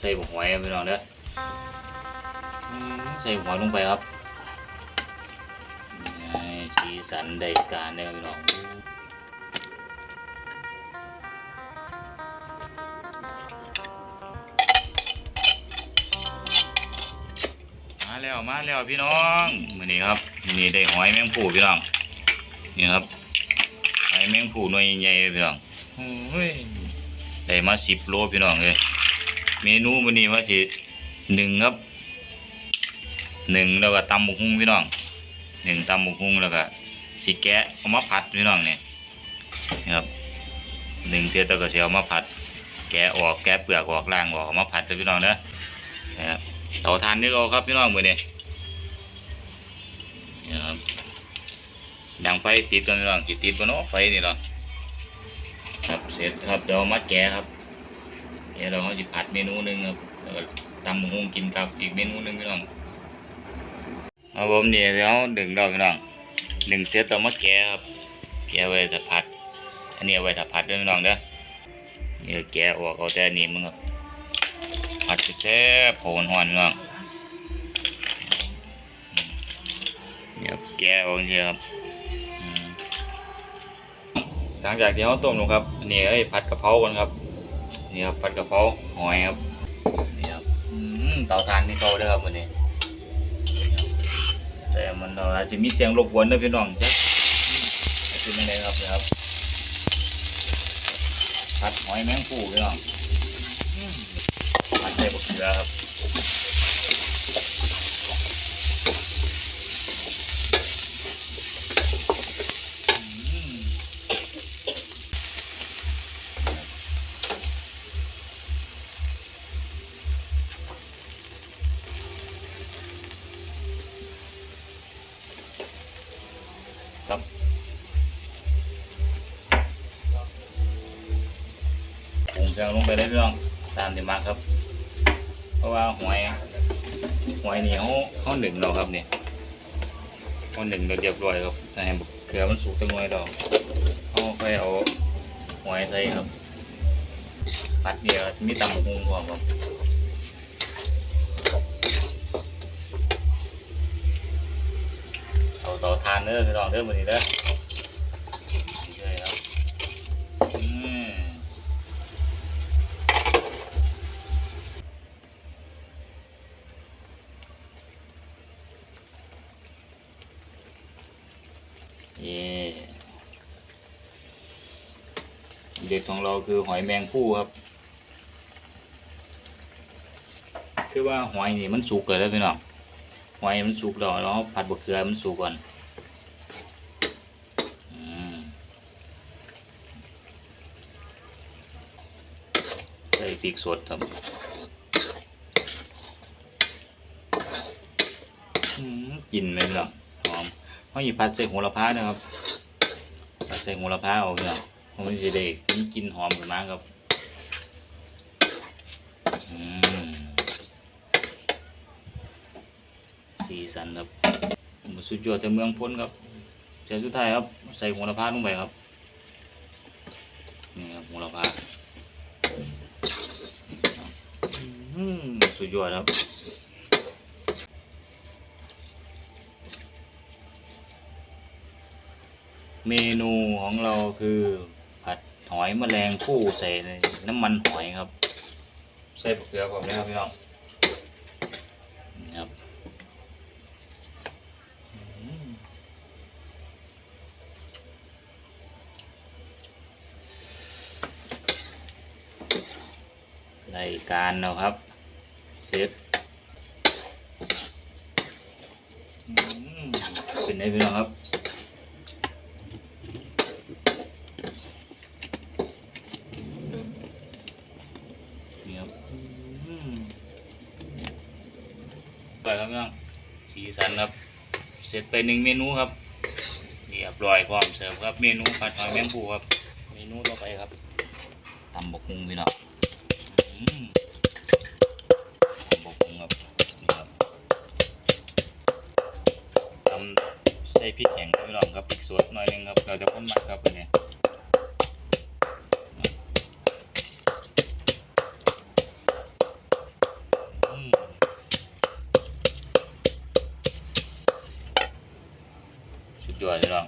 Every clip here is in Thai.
ใส่หอยพี่น้องเด้ออืมใส่หอยลงไปครับนี่สีสันได้การเด้อพี่น้องมาแล้วมาแล้วพี่น้องมื้อนี้ครับมื้อนี้ได้หอยแมงผู้พี่น้องนี่ครับหอยแมงผู้หน่วยใหญ่ๆพี่น้องโอ้ยได้มา10โลพี่น้องเลย เมนูมื้อนี้ว่าสิหนึ่งครับหนึ่งแล้วก็ตำบุกฮุ้งพี่น้องหนึ่งตำบุกฮุ้งแล้วก็สิแกะเอามาผัดพี่น้องเนี่ยนี่ครับหนึ่งเสร็จแล้วก็สิเอามาผัด แกะออกแกะเปลือกออกล่างออกเอามาผัดเด้อพี่น้องเด้อนะครับเตาถ่านนี่ก็ครับพี่น้องมือนี้นี่ครับดังไฟติดกันพี่น้องสิดติดบ่เนาะไฟนี่เนาะครับเสร็จครับเดี๋ยวมาแกะครับ เดี๋ยวเราจะผัดเมนูหนึ่งครับแล้วก็ตำหมูหุงกินกับอีกเมนูหนึ่งพี่น้องเอาผมเนี่ยเดี๋ยวดึงดอกพี่น้องดึงเสร็จต่อมาแกะครับแกะไว้ถ้าผัด อันนี้ไว้ถ้าผัดด้วยพี่น้องเด้อเนี่ก็แกะออกเอาแต่นี้มึงครับผัดแซ่บโผล่หอนพี่น้องเดี๋ยแกะออกเฉยครับหลังจากที่เขาต้มลงครับอันนี้ไอ้ผัดกะเพรากันครับ นี่ครับผัดกะเพราหอยครับนี่ครับอืมเตาถ่านนี่เขาเด้อครับวันนี้แต่มันเราอาจจะมีเสียงรบกวนเด้พี่น้องจ้ะเป็นยังไงครับนี่ครับผัดหอยแมงปูพี่น้องผัดใส่บะเขือครับ ครับปรุงเครื่องลงไปเลยพี่น้องตามที่มาครับ เพราะว่าหอยหอยนี่เขาเขาหนึ่งเราครับเนี่ยเขาหนึ่งเราเรียบร้อยครับแต่ให้บักเขือมันสุกตั้งไว้ดอกเขาค่อยเอาหอยใส่ครับ ปัดเดียวมีตำบักหุ่งพร้อมครับเอาต่อทาน เด้อพี่น้องเด้อมื้อนี้เด้อนี่เลยครับอืมเย่เด็ดของเราคือหอยแมงผู้ครับ คือว่าหอยนี่มันสุกเลยแล้วพี่น้องหอยมันสุกแล้วเราผัดบะเขือมันสุกก่อนอืมใส่พริกสดครับอืมกลินไหมพี่น้องหอมเขาหยิบผัดใส่โหระพานะครับผัดใส่โหระพาเอาเนี่ยมันจะได้มีกลิ่นหอมขึ้นมาครับอืมสีสันครับสุดยอดจากเมืองพ้นครับเจ้าสุดท้ายครับ ใส่โหระพาลงไปครับนี่ครับโหระพา สุดยอดครับเมนูของเราคือผัดหอยแมลงผู้ใส่ในน้ำมันหอยครับ ใส่เกลือผมนะครับพี่น้องนี่ครับอืม รายการแล้วครับ เสร็จเป็นไงพี่น้องครับนี่ครับไปครับพี่น้องสีสันครับ เสร็จไปหนึ่งเมนูครับเรียบร้อยพร้อมเสิร์ฟครับ เมนูผัดหอยแมงภูครับ เมนูต่อไปครับตำบกฮุงพี่น้อง บกงับนี่ครับตำใส่พริกแข็งครับพี่น้องครับพริกสดหน่อยนึงครับเราจะพ่นมันครับเนี่ย น วดๆพี่น้อง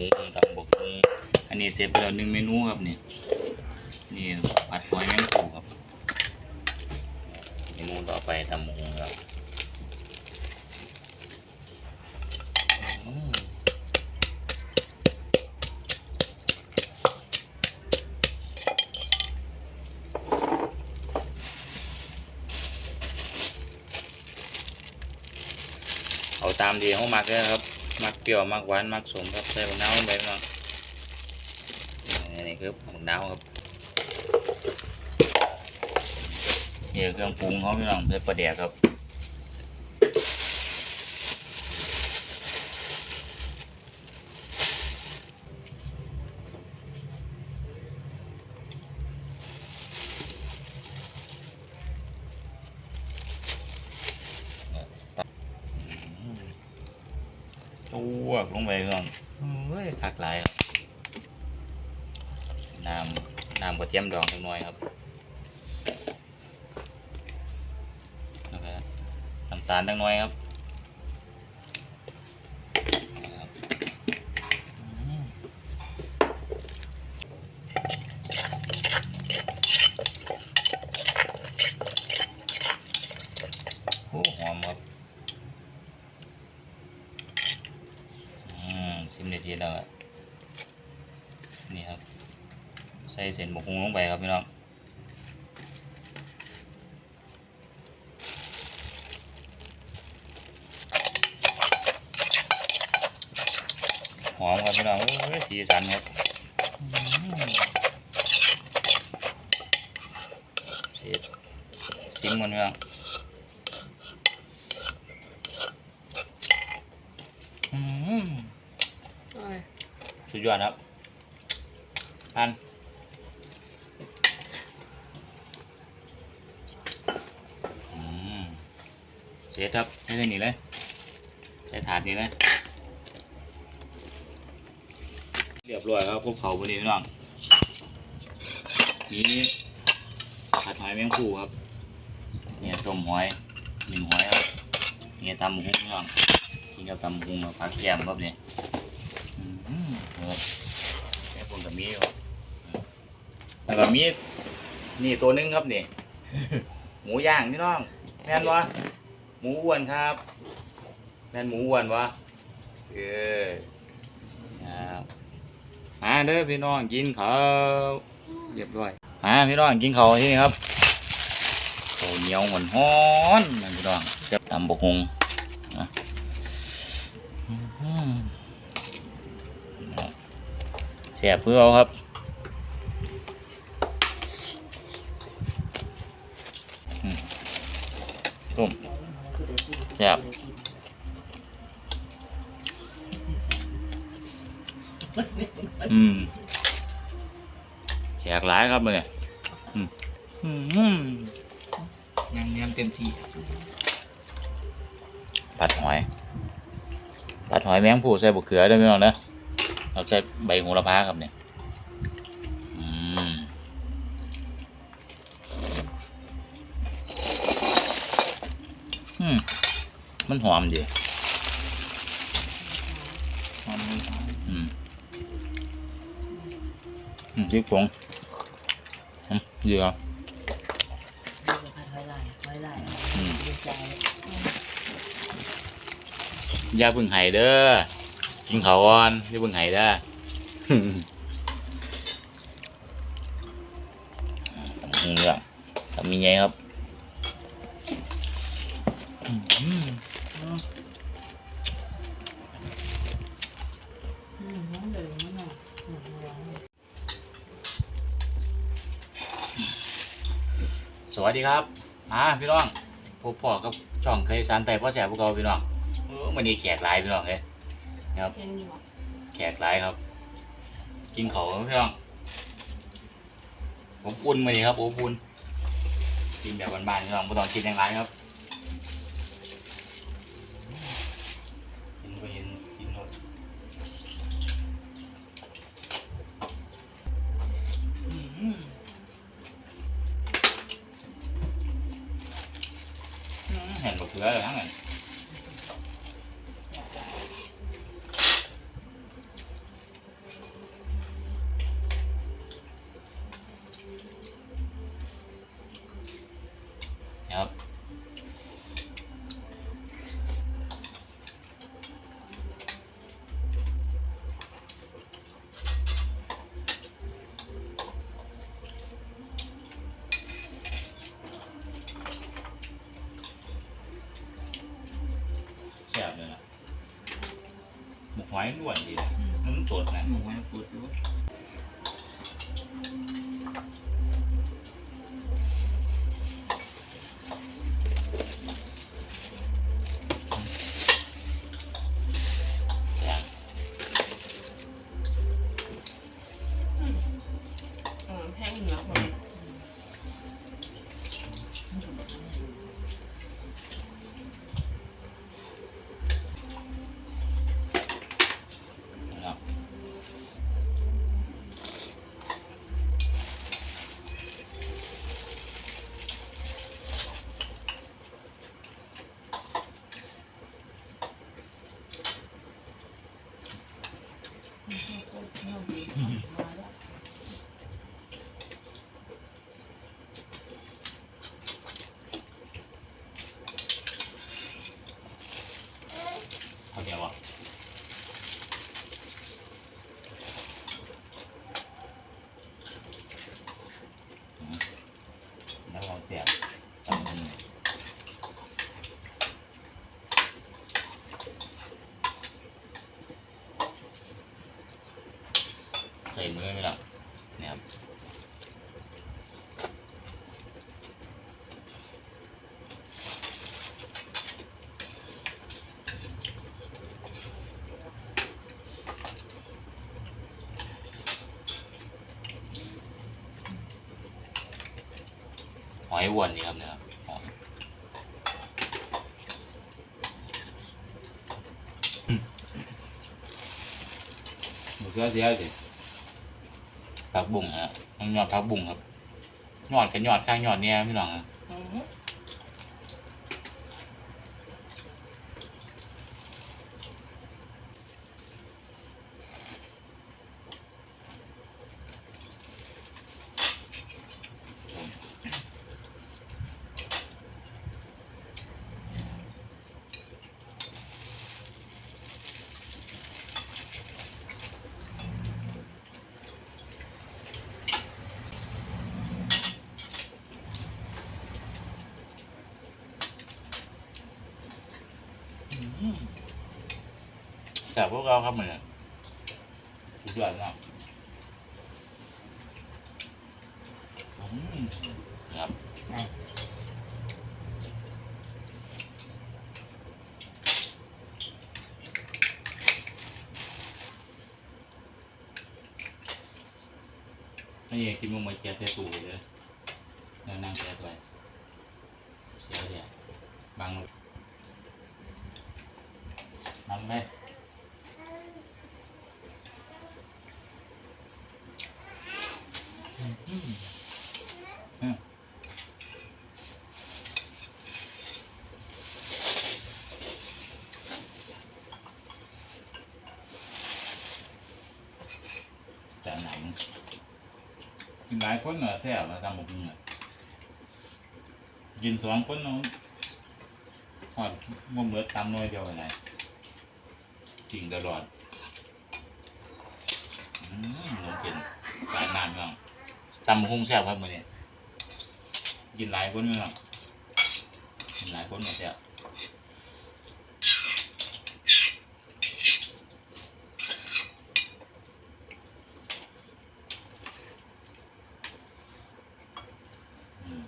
ตำบกฮุงตำบกฮุงอันนี้เสร็จไปแล้วหนึ่งเมนูครับเนี่ยนี่ผัดหอยแมงปูครับเมนูต่อไปตำบกฮุงครับเอาตามที่เขามักเลยครับ มักเปรี้ยวมักหวานมักสมครับใส่มะนาวลงไปพี่น้งนี่คือบักนาวครับเนี่คือเครื่องปรุงเขาพี่น้องใส่ปลาแดกครับตัวกลงไปพี่น้องเฮ้ยคัก หลายน้ำน้ำกระเทียมดองจังหน่อยครับแล้วก็น้ำตาลจังหน่อยครับอืมโอ้หอมครับ อืมสิบนาทีแล้วอะนี่ครับ ใส่เส้นบกฮุงลงไปครับพี่น้องหอมครับพี่น้องโอ้ยสีสันครับอืมเสร็จซิมมันพี่น้องอืมโอ้ยสุดยอดครับอันอืม เสร็จครับใช้เส้นนี้เลยใช้ถาดนี้เลยเรียบร้อยครับพวกเขาพอดีพี่น้องมีผัดหอยแมงภูครับเนี่ยต้มหอยหนึ่งหอยครับเนี่ยตำหมูหุ้งพี่น้องกินกับตำหมูหุ้งกับผักแกมครับเนี่ยอืมครับแค่ผมกับมีครับแล้วก็มีนี่ตัวหนึงครับนี่หมูย่างพี่น้องแม่นวะ หมูอ้วนครับแม่นหมูอ้วนวะเออครับมาเด้อพี่น้องกินเขาเรียบร้อยมาพี่น้องกินเขาที่นี่ครับเขาเหนียวหวานฮ้อนนั่นพี่น้องเก็บตำบกฮงนะเสียบเพื่อเอาครับต้ม แซ่บอืมแขกหลายครับมือเนี่ยอืมอืมยังยังเต็มที่ผัดหอยผัดหอยแมงผู้ใส่บุกเขือด้วยพี่น้องนะเราใช้ใบโหระพาครับเนี่ย อืมมันหอมดีหอมเลยครับอืมอืมพริกผงอืมดีครับดูกับผัดหอยลายหอยลายอืมดีใจอย่าเพึ่งไห้เด้อ กินข้าวก่อนอย่าเพึ่งไห้เด้อตำหูเรื่องทำมีไงครับ สวัสดีครับมาพี่น้องพบพ่อกับช่องเคยสารแต่พ่อแสบพวกเราพี่น้องเออวันนี้แขกหลายพี่น้องเฮ้ยครับแขกหลายครับ กินเขาวครับพี่น้องผมอุ่นมาดีครับผมอุ่นกินแบบบ้านๆพี่น้องไม่ต้องกินอย่างไรครับ ลือเลยทั้งนั้นครับ แซ่บเลยนะหมกห อยล้วนดีนะมันสดนะหมูไว้ฟูดด้วย แซ่บ อืมแห้งเหนือคน นะครับเขาเดียวอะอืมแล้วเราเสียบตำมือใส่มือไหล่ะเนี่ยครับหอยวนนี่ครับเนี่ยครับหอยหมูเสือเสียสิ ผักบุ้งฮะต้องยอดผักบุ้งครับยอดกันยอดข้างยอดเนี่ยพี่น้อง ฮะอืมแต่พวกเราครับเหมือนสุดยอดมากครับไม่อยากกินมันมาแกะเสียตูเลยแล้วนั่งแกะไปเสียเนี่ยบังนั่งไหมอืมอืม แต่หนังหลายคนเหรอแซ่บมาทำหมกเนื้อกินสองคนเนาะหอดบ่เหมือตำน้อยเดียวอะไรจริงตลอด อืมน้องกินหลายนานมาก ตำหุ้งแซ่บครับมื้อนี้กินหลายคนไหมครับกินหลายคนก็แซ่บอืม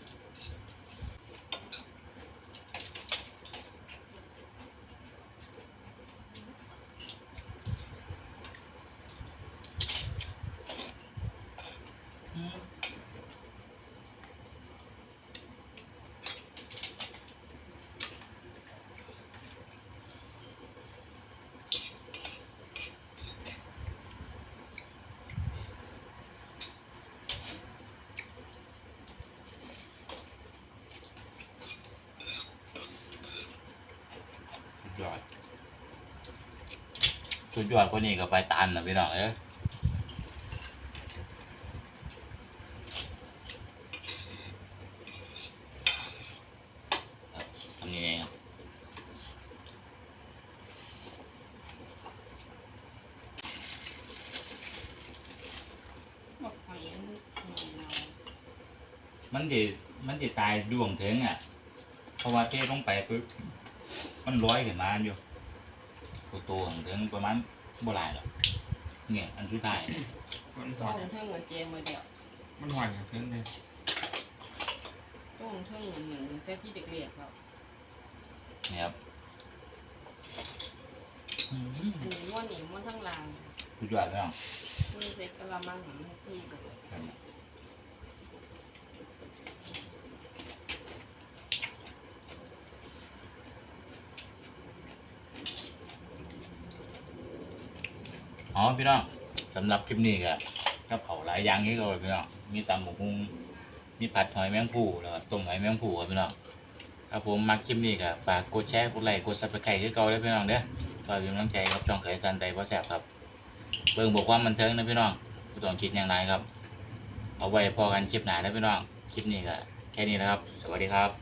อืม สุดยอดกว่านี้ก็ไปตันนะพี่น้องเอ้ยครับทำยังไงครับบอกหอยอันนี้หอยเนามันจะมันจะตายดวงถึงอะ เพราะว่าเทลงไปปึ๊บ มันร้อยขึ้นมาอยู่ตัวตัวของถึงประมาณบ่หลายหรอกเนี่ยอันสุดท้ายเนี่ยมันหต้ออนงเทิงกับเจมมาเดียวมันหอนอย่างเช่นเลยต้องเทิงเหมือนเหมือนแต่ที่เด็กเรียกเขาเนี่ยครับอืมอันนี้ม้วนนี่ม้วนทั้งรางสุดยอดพี่น้องมีเซ็ตกะละมังของที่แบบ อ๋อพี่น้องสำหรับคลิปนี้ก็กับเขาหลายอย่างนี้ก็พี่น้องมีตำหมกฮุงมีผัดหอยแมงภู่แล้วก็ต้มหอยแมงภู่ครับพี่น้องครับผมมักคลิปนี้ก็ฝากกดแชร์กดไลค์กดซับสไครต์ให้เก่าเลยพี่น้องเด้อฝากเป็นกำลังใจครับช่องเคยซันใดเพ่อแสบครับเบิ่งบอกความบันเทิงนะพี่น้องไม่ต้องคิดอย่างไรครับ เอาไว้พอกันคลิปหน้านะพี่น้องคลิปนี้ก็แค่นี้นะครับ สวัสดีครับ